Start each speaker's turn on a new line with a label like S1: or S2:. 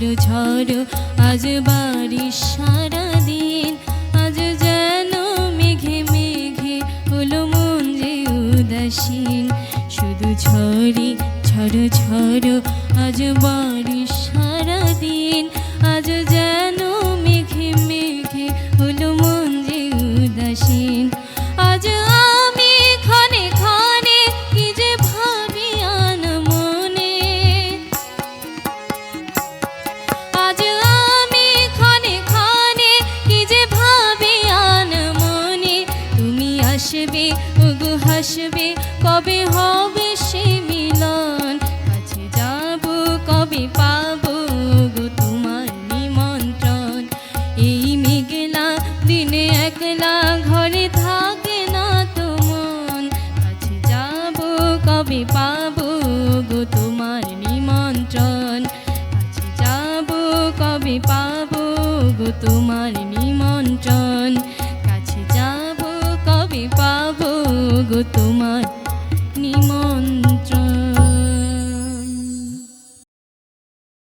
S1: ঝড় ঝড়, আজ বারিশ সারাদিন আজ যেন মেঘে মেঘে হলো মন যে উদাসীন। শুধু ঝড়ে ঝড় ঝড়, আজ বারিশ সারাদিন আজ যেন হাসবে, কবে হবে সে মিলন? কাছে যাব, কবে পাবো গো তোমার নিমন্ত্রণ? এই মেঘলা দিনে একলা ঘরে থাকে না তো কাছে যাব কবে পাবো গো তোমার কাছে যাব, কবে পাবো গো তোমার নিমন্ত্রণ? কাছে যাব, কবে পাবো গো তোমার